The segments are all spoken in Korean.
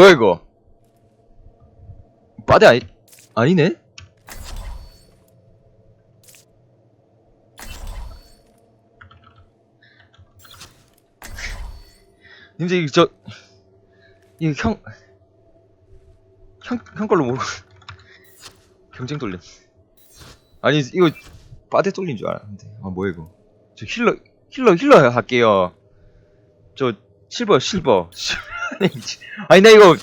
뭐야 이거? 빠데 아니 아니네? 님들 저 이거 형 형, 형 걸로 모르고 경쟁 돌림. 아니 이거 빠데 돌린 줄 알았는데. 아 뭐야 이거? 저 힐러 힐러 힐러 할게요. 저 실버 실버 아니 나 이거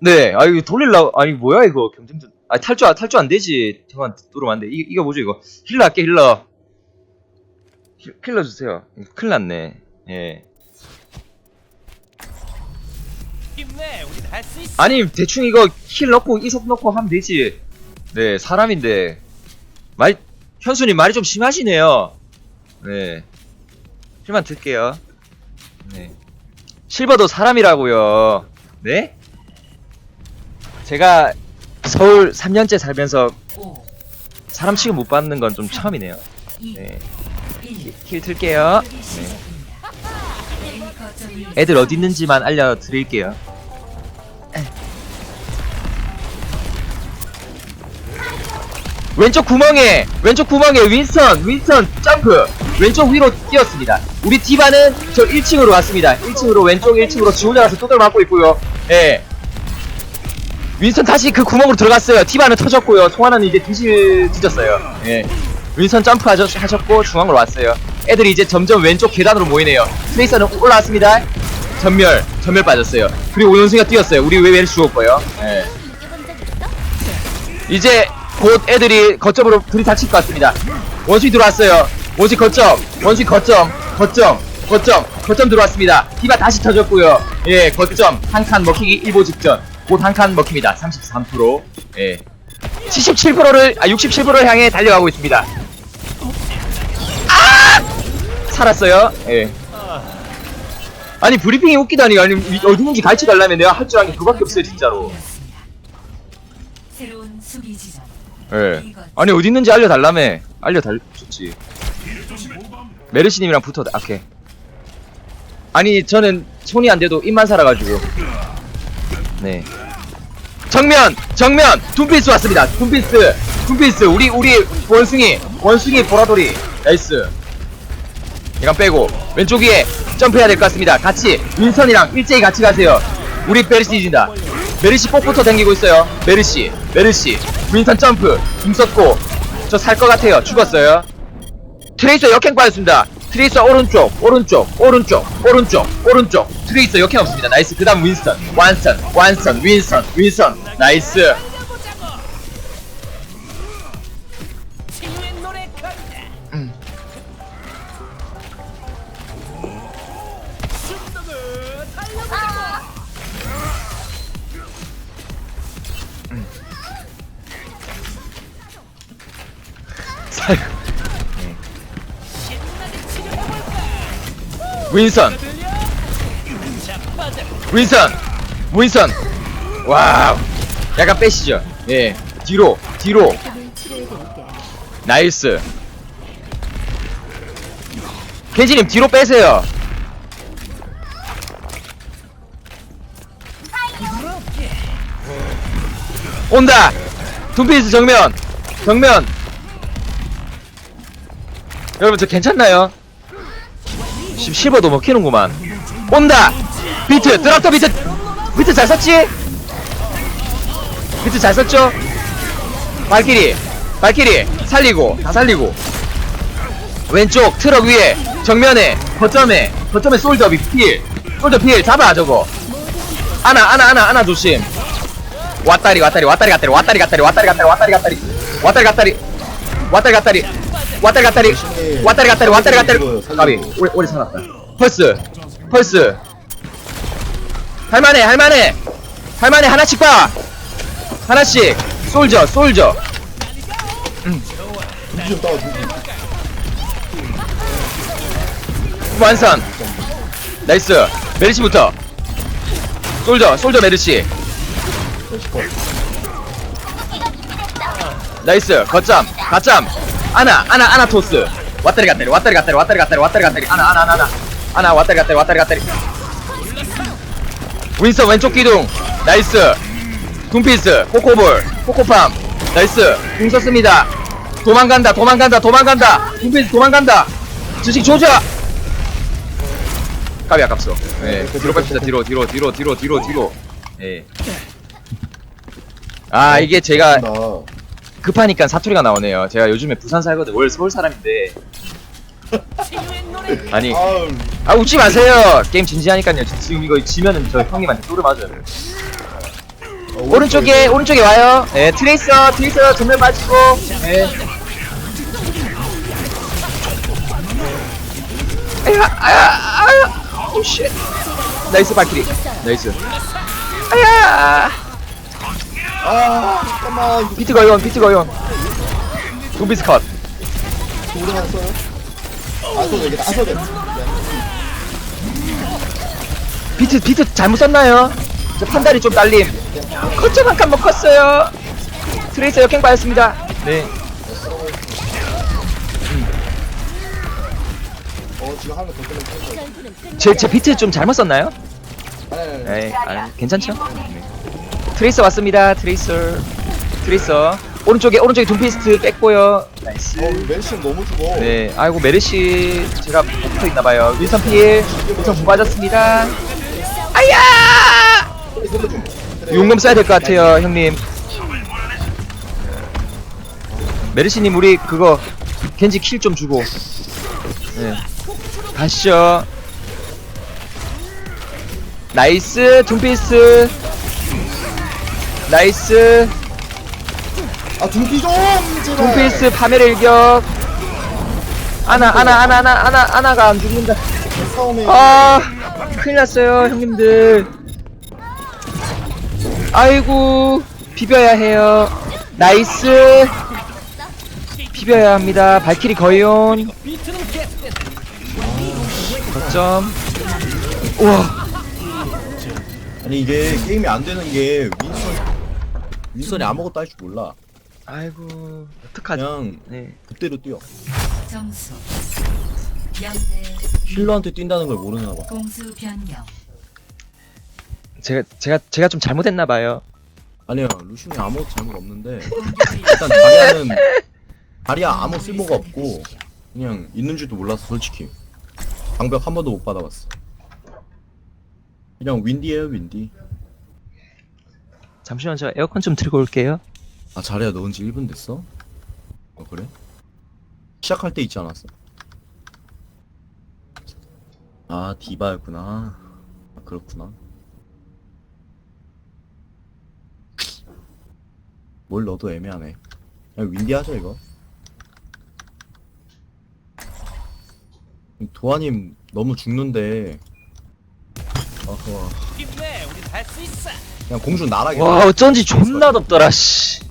네, 아 이거 돌릴라 아니 뭐야 이거. 경쟁전. 아 탈주 탈주 안 되지. 잠깐 뚫으면 안돼 이 이거 뭐죠 이거? 힐러 할게 힐러 힐, 힐러 주세요. 큰일 났네. 예. 아니 대충 이거 힐 넣고 이속 넣고 하면 되지. 네 사람인데. 말 현수님 말이 좀 심하시네요. 네. 힐만 들게요. 네 실버도 사람이라고요. 네? 제가 서울 3년째 살면서 5, 사람 취급 못 받는 건 좀 처음이네요. 2, 네. 1. 힐 틀게요. 거점을 애들 어디 있는지만 알려드릴게요. 왼쪽 구멍에 왼쪽 구멍에 윈스턴 윈스턴 점프 왼쪽 위로 뛰었습니다. 우리 디바는 저 1층으로 왔습니다. 1층으로 왼쪽 1층으로 지 혼자 가서 또들 맞고 있고요. 예. 윈스턴 다시 그 구멍으로 들어갔어요. 디바는 터졌고요. 송하나는 이제 뒤질 뒤졌어요. 예. 윈스턴 점프 하셨, 하셨고 중앙으로 왔어요. 애들이 이제 점점 왼쪽 계단으로 모이네요. 트레이서는 올라왔습니다. 전멸 전멸 빠졌어요. 그리고 오연승이가 뛰었어요. 우리 외외를 죽었고요. 예. 이제 곧 애들이 거점으로 둘이 닥칠 것 같습니다. 원숭이 들어왔어요. 원숭이 거점, 원숭이 거점, 거점, 거점, 거점 들어왔습니다. 디바 다시 터졌고요. 예, 거점 한 칸 먹히기 일보 직전. 곧 한 칸 먹힙니다. 33%. 예. 77%를 아 67%를 향해 달려가고 있습니다. 아! 살았어요. 예. 아니 브리핑이 웃기다니 아니 어디 있는지 가르쳐 달라면 내가 할 줄 아는 게 그밖에 없어요 진짜로. 새로운 수비 지점. 예. 아니 어디 있는지 알려달라며. 알려달줬지. 메르시님이랑 붙어. 아, 오케이. 아니 저는 손이 안 돼도 입만 살아가지고. 네. 정면, 정면, 둠피스 왔습니다. 둠피스, 둠피스. 우리 우리 원숭이, 원숭이 보라돌이. 나이스. 이건 빼고 왼쪽 위에 점프해야 될 것 같습니다. 같이 윈선이랑 일제히 같이 가세요. 우리 베르시 이진다. 메르시 폭부터 당기고 있어요. 메르시, 메르시, 윈선 점프, 궁 썼고 저 살 것 같아요. 죽었어요. 트레이서 역행 빠졌습니다. 트레이서 오른쪽, 오른쪽, 오른쪽, 오른쪽, 오른쪽. 트레이서 역행 없습니다. 나이스. 그 다음 윈스턴, 완선, 완선, 윈선, 윈선. 나이스. 윈선. 윈선, 윈선. 와우. 약간 빼시죠. 예. 뒤로, 뒤로. 나이스. 켄지님 뒤로 빼세요. 온다. 둠피스 정면, 정면. 여러분 저 괜찮나요? 지금 실버도 먹히는구만. 온다. 비트, 드랍터 비트, 비트 잘 썼지? 비트 잘 썼죠? 발키리, 발키리 살리고 다 살리고. 왼쪽 트럭 위에 정면에 거점에 거점에 솔더 필 솔더 필 잡아 저거 아나 아나 아나 아나 조심 왔다리 왔다리 왔다리 갔다리 왔다리 갔다리 왔다리 갔다리 왔다리 갔다리 왔다리 갔다리 왔다리 갔다리 왔다리 갔다리. 왔다리 갔다리 왔다리 갔다리. 가비. 오래 오래 살았다. 펄스 펄스. 할만해 할만해. 할만해 하나씩 봐. 하나씩. 솔저 솔저. 완선. 나이스. 메르시부터. 솔저 솔저 메르시. 나이스. 거점 가점 아나 아나 아나 토스. 왔다리 갔다리 왔다리 갔다리 왔다리 갔다리 왔다리 갔다리. 아나 아나 아나 아나. 왔다리 갔다리 왔다리 갔다리. 윈스턴 왼쪽 기둥. 나이스. 둠피스 코코볼 코코팜. 나이스. 궁 썼습니다. 도망간다 도망간다 도망간다. 둠피스 도망간다. 주식 조져. 까비 아깝소. 네 뒤로 뺍시다. 뒤로 뒤로 뒤로 뒤로 뒤로 뒤로. 예. 아 이게 제가 나 급하니까 사투리가 나오네요 제가 요즘에 부산 살거든 원래 서울 사람인데 아니 아우 아 웃지 마세요 게임 진지하니까요 지금 이거 지면은 저 형님한테 또르 맞아요 어, 오른쪽에 오른쪽에 와요. 네, 트레이서 트레이서 전면 맞고. 네. 아야 아야 아야. 오 쉣. 나이스 발키리. 나이스. 아야. 아 잠깐만 비트 거yon 비트 거yon. 둠비스 컷. 오래 써도 되겠다 안 써도 돼 비트 비트 잘못 썼나요? 저 판단이 좀 딸림. 거점 한칸 먹었어요. 트레이서 역행 받았습니다. 네. 어 지금 하나 더 끊어 제, 제 비트 좀 잘못 썼나요? 아니 아니 아니 에이, 아니, 괜찮죠? 네. 트레이서 왔습니다. 트레이서. 트레이서. 오른쪽에 오른쪽에 둠피스트 뺐고요. 나이스. 어 멜신 너무 죽어 네, 아이고 메르시 제가 붙어 있나 봐요. 윌선 필. 윌선 공 빠졌습니다. 아야! 용검 써야 될 것 같아요, 형님. 메르시님 우리 그거 겐지 킬 좀 주고. 네. 가시죠. 나이스 둠피스. 나이스. 아 둠피 좀 제발. 둠피스 파멸의 일격. 아나 아나 아나 아나 아나 아나가 안 죽는다. 싸움에 아 큰일 났어요 형님들. 아이고 비벼야 해요. 나이스. 비벼야 합니다. 발키리 계속된다 거점. 우와. 아니 이게 게임이 안 되는 게 윈선 윈선이 아무것도 할 줄 몰라. 아이고 어떡하지? 그냥 네. 그대로 뛰어. 점수. 0대 힐러한테 뛴다는 걸 모르나 봐. 공수 변경. 제가 제가 제가 좀 잘못했나 봐요. 아니야 루시이 아무것도 잘못 없는데. 공격을 일단 다리아는 다리아 아무 쓸모가 없고 그냥 있는 줄도 몰랐어 솔직히. 방벽 한 번도 못 받아봤어. 그냥 윈디에요 윈디 잠시만 저 에어컨 좀 틀고 올게요. 아 자리야 넣은 지 1분 됐어? 어 그래? 시작할 때 있지 않았어? 아 디바였구나. 아 그렇구나. 뭘 넣어도 애매하네. 그냥 윈디 하자 이거. 도아님 너무 죽는데. 있어 그냥 공주 나라겠다 와 어쩐지 존나 덥더라 씨.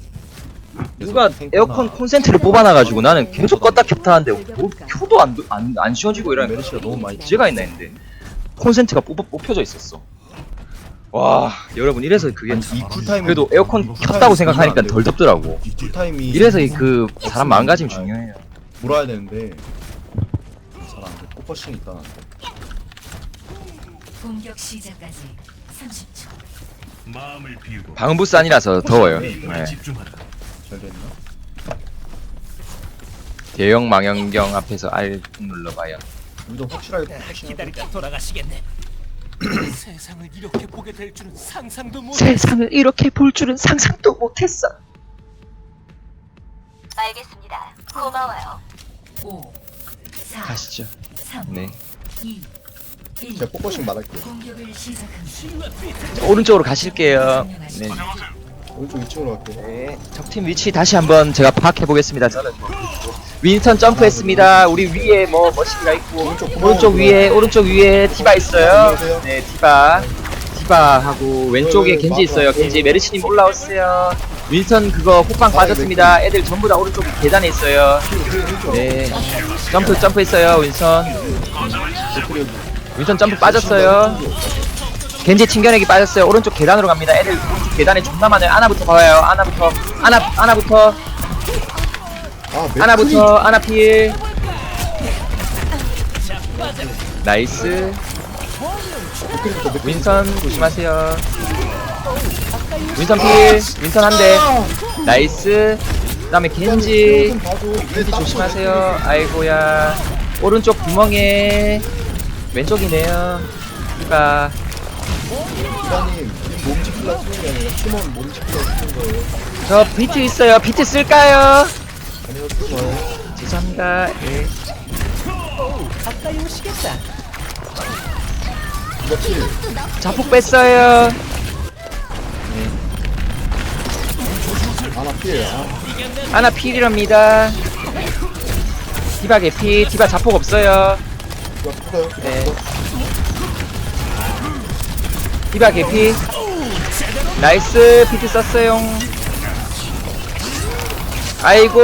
누가 에어컨 콘센트를 뽑아놔가지고 나는 계속 껐다 켰다 하는데 뭐 켜도 안, 안, 안 시원지고 이러니까 메르시가 너무 많이 문제가 있나 했는데 콘센트가 뽑, 뽑혀져 있었어. 와 여러분 이래서 그게 아니, 참- 이 쿨타임은 그래도 에어컨 켰다고 생각하니까 덜 덥더라고. 이 쿨타임이 이래서 이그 사람 마음가짐이 중요해요. 돌아야 되는데 잘 안 돼. 포커싱 있다 나한테 공격 시작까지. 30초 마음을 비우고 방음 부스 아니라서 더워요 네. 네. 집중하라. 잘 됐나? 대형 망원경 앞에서 R 눌러봐요 우리도 확실하게 포커싱 기다리다 돌아가시겠네 세상을 이렇게 보게 될 줄은 상상도 못 세상을 이렇게 볼 줄은 상상도 못했어 알겠습니다. 고마워요. 5 4 가시죠 3 네2 1 제가 포커싱 말할게요 오른쪽으로 가실게요 네. 오른쪽 2층으로 갈게요 네, 적팀 위치 다시 한번 제가 파악해 보겠습니다. 저는 뭐 윈스턴 점프했습니다. 우리 위에 뭐 머시기가 있고 오른쪽 오른쪽 위에 오른쪽 위에 디바 있어요. 안녕하세요. 네, 디바 디바 하고 왼쪽에 겐지 있어요. 겐지 메르시님 올라오세요. 윈스턴 그거 호빵 빠졌습니다. 애들 전부 다 오른쪽 계단에 있어요. 네, 점프 점프했어요. 윈스턴 윈스턴 점프 빠졌어요. 겐지 튕겨내기 빠졌어요. 오른쪽 계단으로 갑니다. 애들 오른쪽 계단에 존나 많아요. 아나부터 봐요. 아나부터. 아나, 아나부터. 아 맥크리 아나부터. 아나 필. 나이스. 맥크리부터 맥크리. 윈선 조심하세요. 윈선 필, 윈선 한 대. 나이스. 그다음에 겐지. 겐지 딱 조심하세요. 아이고야. 오른쪽 구멍에 왼쪽이네요. 디바. 기사님, 몸 지킬라 쓰는 게 아니라 팀원 몸 지킬라 쓰는 거예요. 저 비트 있어요. 비트 쓸까요? 아니요, 죄송합니다. 예. 이거. 자폭 뺐어요. 아, 하나 필이랍니다. 디바 개피. 디바 자폭 없어요. 이거. 이거 네. 디바 개피. 나이스. 비트 썼어요. 아이고.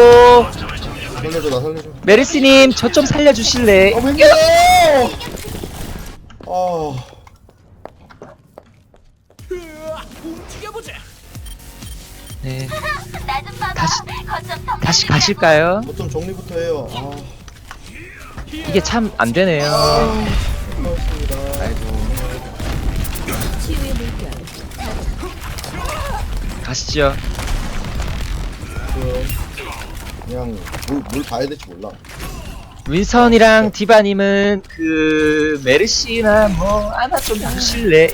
살려줘, 나 살려줘. 메르시님, 저 좀 살려주실래? 아, 맹겨! 아, 네. 다시- 다시 가실까요? 어쩜 정리부터 해요. 아, 이게 참 안 되네요. 가시죠. 그, 그냥 뭘, 뭘 봐야 될지 몰라. 윈선이랑 디바님은 그 메르시나 뭐 하나 좀 주실래?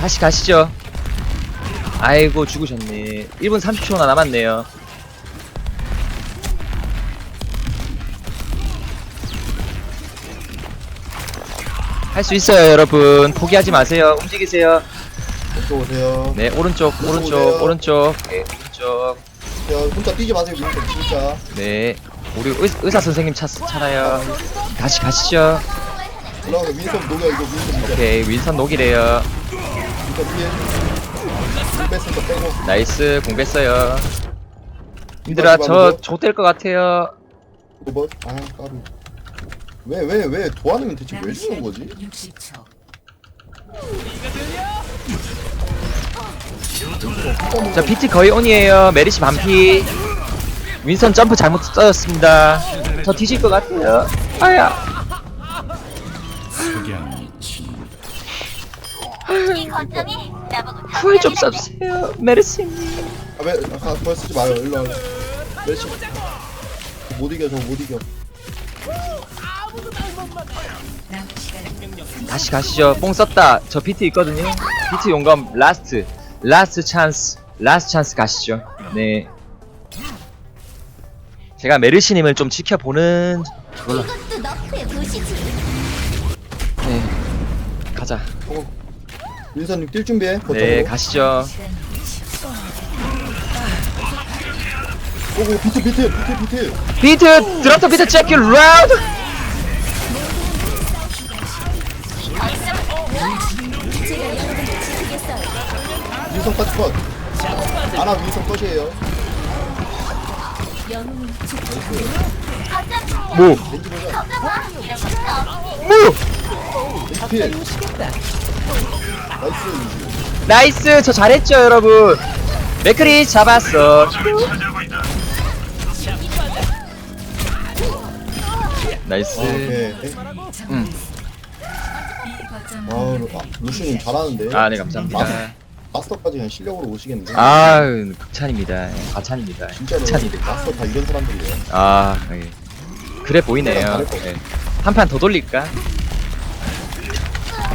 다시 가시죠. 아이고 죽으셨네. 1분 30초나 남았네요. 할 수 있어요, 여러분. 포기하지 마세요. 움직이세요. 이쪽 오세요. 네, 오른쪽, 오른쪽, 오른쪽, 네, 오른쪽. 야, 혼자 뛰지 마세요, 민서 진짜. 네, 우리 의, 의사 선생님 찾, 찾아요. 다시 가시죠. 올라가서 윈선 녹여, 이거 윈선 녹여. 오케이, 윈선 녹이래요. 피해. 윈 뺐으니까 빼고. 나이스, 공 뺐어요. 님들아, 저, 좆될 것 같아요. 이거 뭐? 아, 까비. 왜, 왜, 왜, 도안이면 대체 왜 시간 거지? 60초. 자, 비트 거의 온이에요. 메리시 반피. 윈선 점프 잘못 써졌습니다. 저 뒤질 것 같아요. 아야. 거점이 나보고 후회 좀 덤벼야 써주세요. 메르시님. 아, 왜, 아, 그거 쓰지 마요, 일로 와. 몇시 못 이겨, 저못 이겨. 다시 가시죠. 뽕 썼다. 저 비트 있거든요. 비트 용감 라스트. 라스트 찬스. 라스트 찬스 가시죠. 네. 제가 메르시님을 좀 지켜보는 걸로. 이것도 너프의 도시지. 네. 가자. 윈선님 뛸 준비해, 네. 가시죠. 시간 60초. 오고, 비트, 비트, 비트, 비트. 비트 드랍터 비트 체크 라운드. 윈선까지 컷. 아나 윈선 컷이에요. 뭐? 렌즈 보자. 뭐? 렌즈 필. 나이스. 나이스 저 잘했죠 여러분 맥크리 잡았어 나이스 아, 오케이. 거점 아, 루- 아, 루시님 잘하는데. 아 네 감사합니다 마스터까지 그냥 실력으로 오시겠는데. 아 극찬입니다 과찬입니다 진짜로 극찬입니다 마스터 다 이런 사람들이에요. 아 예. 그래 보이네요 예. 한 판 더 돌릴까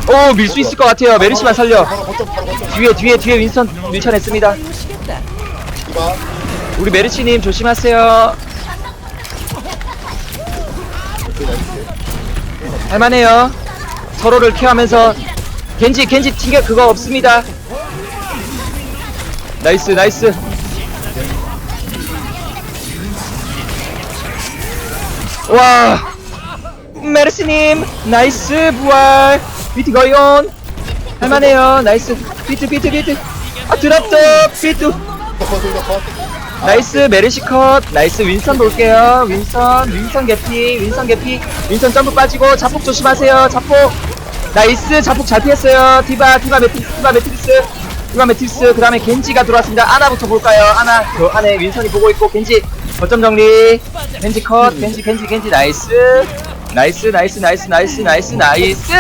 오 밀 수 있을 것 같아요 메르시만 살려 바로 거점, 바로 거점. 뒤에 뒤에 뒤에 윈선 밀쳐냈습니다 이봐. 우리 메르시님 조심하세요 나이스. 할만해요. 서로를 케어하면서 겐지 겐지 티가 그거 없습니다. 나이스 나이스. 와. 메르스님 나이스 부활. 비트 거이온. 할만해요. 나이스. 비트 비트 비트. 아 드랍더 비트. 나이스 메르시 컷. 나이스 윈선 볼게요. 윈선 윈선 개피 윈선 개피. 윈선 점프 빠지고 자폭 조심하세요. 자폭. 나이스 자폭 잘 피했어요. 디바 디바 매트리스 디바 매트리스 디바 매트리스 그 다음에 겐지가 들어왔습니다. 아나부터 볼까요? 아나 그 안에 윈선이 보고 있고 겐지 거점 정리. 겐지 컷 겐지 겐지 겐지 나이스. 나이스 나이스 나이스 나이스 나이스 나이스.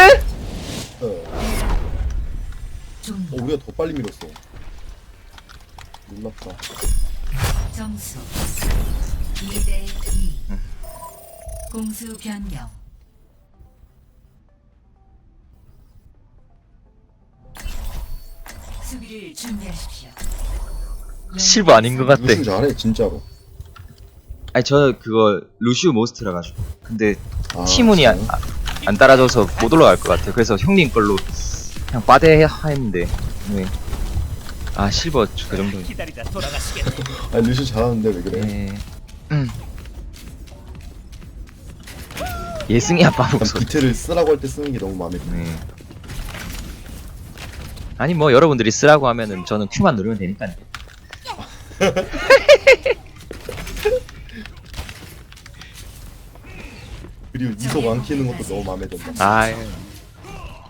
어, 종 어, 우리가 더 빨리 밀었어. 놀랍다. 점수 2대 2 공수 변경 수비를 준비하십시오 실버 아닌 것 같대 루슈 잘해 진짜로. 아니 저 그거 루시우 모스트라 가지고 근데 아, 티문이 안, 진짜? 안 따라줘서 못 올라갈 것 같아요 그래서 형님 걸로 그냥 빠대 했는데 네. 아 실버 그 정도 기다리다 돌아가시겠네. 아니 루슈 잘하는데 왜 그래? 네. 음. 예승이 아빠 목소리 비트를 쓰라고 할 때 쓰는 게 너무 마음에 드네. 네. 아니 뭐 여러분들이 쓰라고 하면은 저는 Q만 누르면 되니까요 그리고 이속 안 키는 것도 너무 마음에 든다. 아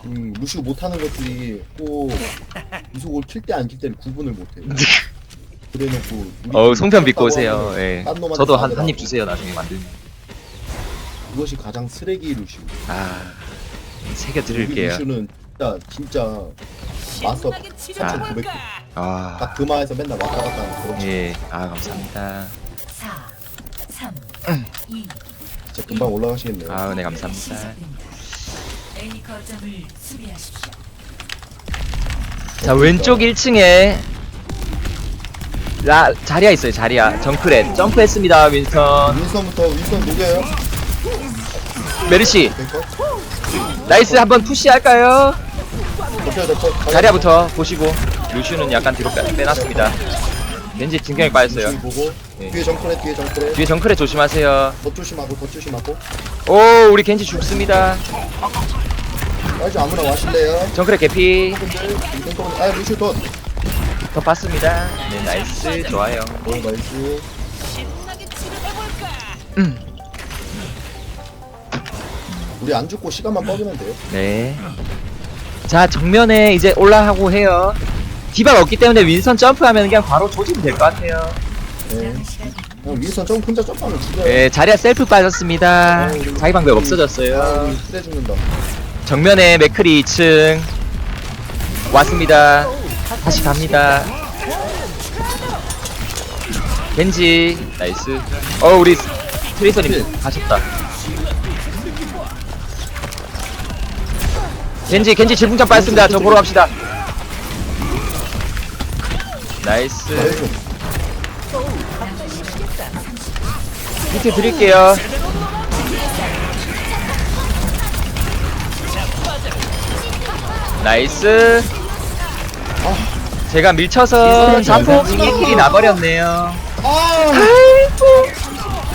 음, 루슈 못하는 것들이 꼭 이속을 킬 때 안 킬 때를 구분을 못해. 그래놓고 우리 어우 송편 믿고 오세요 예. 딴 놈한테 저도 한. 한 입 주세요 나중에 만들면 그것이 가장 쓰레기 루슈. 아 새겨 우리 드릴게요 루슈는 진짜 진짜 치료 아, 좀 고백. 할까? 아딱 그마에서 맨날 왔다 갔다 하는 그런 거 예, 아 감사합니다. 4 3 2 진짜 금방 올라가시겠네요. 아, 네 감사합니다. A 거점을 수비하십시오 자 왼쪽 1층에 라 자리야 있어요 자리야 정크렛 점프했습니다 윈스턴 윈선부터 윈선 녹여요. 메르시. 나이스 한번 푸시 할까요? 자리야부터 보시고 루슈는 약간 뒤로 빼, 빼놨습니다. 왠지 진경이 빠졌어요. 보고 네. 뒤에 정크레 뒤에 정크레. 뒤에 정크렛 조심하세요. 더 조심하고 더 조심하고. 오 우리 겐지 죽습니다. 빨리 아무나 와실래요? 정크렛 개피 분들 아 루슈 더. 더 봤습니다. 네 나이스 좋아요. 오 나이스. 신나게 치료해볼까? 우리 안 죽고 시간만 뻗으면 돼요. 네. 자 정면에 이제 올라가고 해요. 디바가 없기 때문에 윈선 점프하면 그냥 바로 조지면 될 것 같아요. 네. 시간 그냥 윈선 점 혼자 점프하면 죽여요. 네 자리야 셀프 빠졌습니다. 자기 방벽 아, 없어졌어요. 그래 죽는다. 정면에 맥크리 2층 왔습니다. 다시 갑니다. 겐지 나이스. 어 우리 트레이서님 가셨다. 겐지 겐지 질풍참 빠졌습니다. 저 보러 갑시다. 나이스. 밑에 드릴게요. 나이스. 제가 밀쳐서 자폭 1킬이 나버렸네요. 아이고,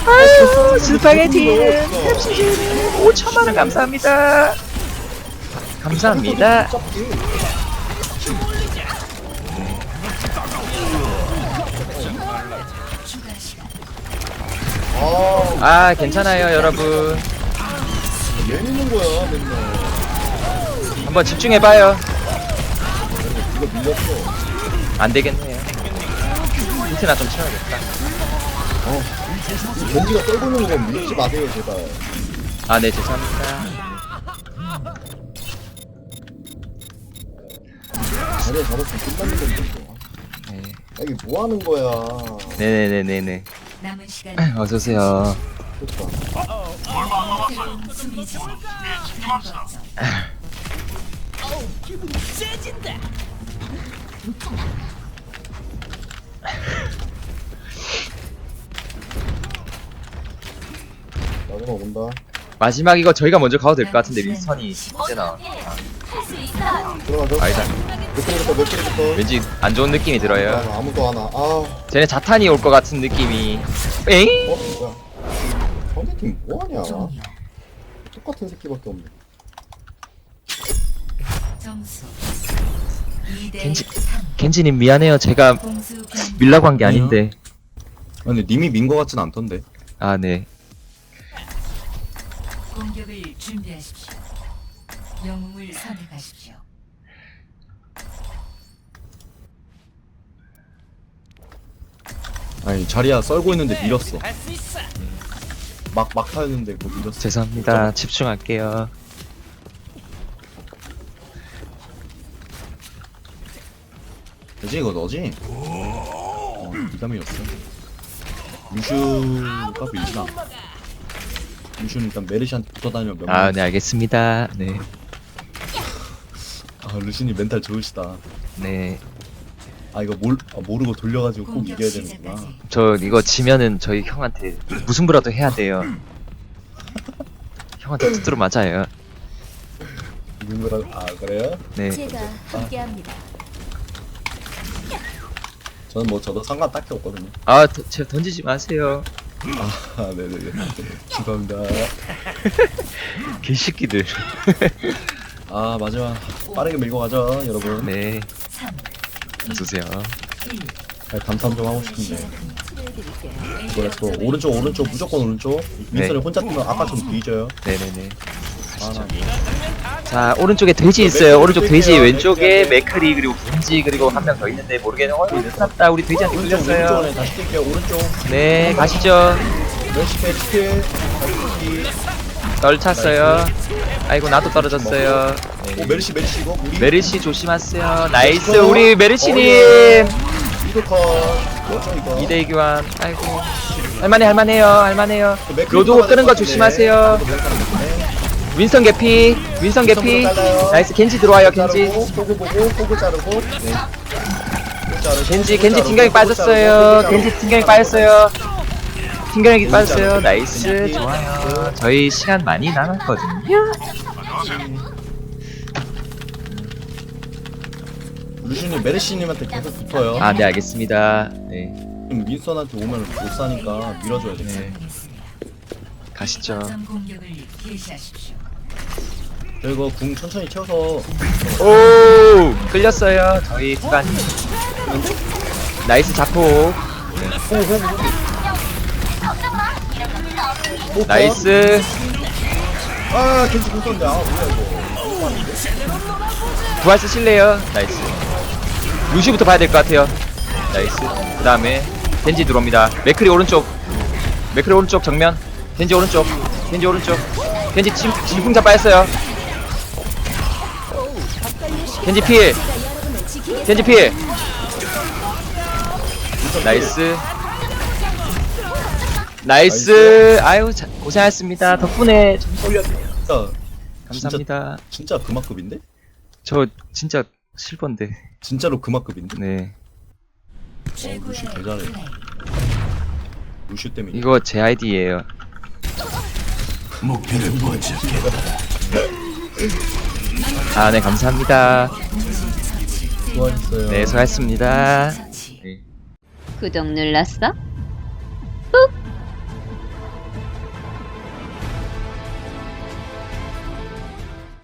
아유, 스파게티는 캡시즈는 5천만원 감사합니다. 감사합니다. 아, 아, 괜찮아요, 여러분. 왜 미는 거야, 맨날. 한번 집중해봐요. 이거 밀렸어. 안 되겠네요. 힌트나 좀 채워야겠다. 이 gen지가 떨고 있는 건 밀지 마세요, 제발. 아, 네, 죄송합니다. 자리에 잡았으면 끝나는 건데, 이거. 네. 아, 이게 뭐 하는 거야. 네네네네네. 남은 시간 어서오세요. 세진다. 나중에 온다. 마지막 이거 저희가 먼저 가도 될 것 같은데, 윈스턴이 언제 나와? 들어가죠. 아니다. 몇 킬부터 몇 킬부터. 왠지 안 좋은 느낌이 들어요. 아, 아무도 안 와. 아, 쟤네 자탄이 올 것 같은 느낌이. 에잉? 어, 뭐야. 상대팀 뭐하냐. 똑같은 새끼밖에 없네. 점수 2대 겐지- 3 겐지님 미안해요. 제가 공수 밀라고 한 게 아닌데. 아, 근데 님이 민 거 같진 않던데. 아, 네. 공격을 준비하십시오 영웅을 선택하십시오 아니, 자리야 썰고 있는데 밀었어. 할수 있어. 막 막타였는데 그거 믿었어 죄송합니다. 집중할게요. 그지 이거 너지? 어 미담이었어 루슈가 밀리나 루슈는 일단 메르시한테 붙어다니면 명 아, 네, 알겠습니다. 네. 아 루시님 멘탈 좋으시다 네. 아 이거 몰, 아, 모르고 돌려가지고 꼭 공격 이겨야 되는구나 시작까지 저 이거 지면은 저희 형한테 무승부라도 해야 돼요. 형한테 두드러 맞아요. 누구라 아 그래요? 네. 제가 함께합니다. 저는 뭐 저도 상관 딱히 없거든요 아, 더, 제 던지지 마세요. 아 네네네 죄송합니다 개새끼들. 아 마지막 빠르게 밀고 가자 여러분 네. 3 어서오세요. 1 아, 감탄 좀 하고 싶은데. 이거 렛츠고 오른쪽 오른쪽 무조건 오른쪽 네. 혼자 뜨면 아까처럼 뒤져요 네네네. 아나 자, 오른쪽에 돼지 있어요. 오른쪽 돼지, 왼쪽에 맥크리, 그리고 분지, 그리고 한 명 더 있는데 모르겠네. 어, 늦었다. 우리 돼지한테 오른쪽 걸렸어요. 오른쪽에 다시 뛸게요 오른쪽 네, 가시죠. 멸시패 스킬 다시 널 찼어요. 아이고, 나도 떨어졌어요. 오 메르시 메르시 이거 우리 메르시 조심하세요. 나이스, 렛츠고. 우리 메르시님. 이거 컷 뭐죠 이거 2대 교환. 아이고. 할만해, 할만해요. 할만해요. 맥 로드 끄는 거 네. 조심하세요. 윈선 개피, 윈선 개피. 나이스, 겐지 들어와요, 겐지. 보고 포구 자르고 네. 자르고, 겐지, 겐지 튕경이 빠졌어요. 겐지 튕경이. 빠졌어요. 튕경이 빠졌어요. 겐지 나이스, 겐지. 좋아요. 저희 시간 많이 남았거든요. 루시님 메르시님한테 계속 붙어요 아, 네, 알겠습니다. 네, 지금 윈선한테 오면 못 사니까 밀어줘야 돼 네, 가시죠. 저 이거 궁 천천히 채워서 오, 끌렸어요. 저희 구간이. 나이스 자폭. 오, 나이스. 아 겐지 궁 썼는데 아 뭐야 이거 부활 쓰실래요? 나이스. 루시부터 봐야 될 것 같아요. 나이스. 그 다음에 겐지 들어옵니다. 맥크리 오른쪽. 맥크리 오른쪽 정면. 겐지 오른쪽. 겐지 오른쪽. 겐지 침, 질풍차 빠졌어요. 겐지 필. 겐지 필. 나이스. 나이스. 아유, 자, 고생하셨습니다. 덕분에 점수 올렸네요. 진짜 감사합니다. 진짜 금화급인데? 저 진짜 실버인데. 진짜로 금화급인데? 네. 루시 개 잘해. 플레이. 루슈 때문에 이거 제 아이디예요. 목표를 포착해 아, 네, 감사합니다. 수고하셨어요 네, 수고하셨습니다. 네. 구독 눌렀어? 꾹!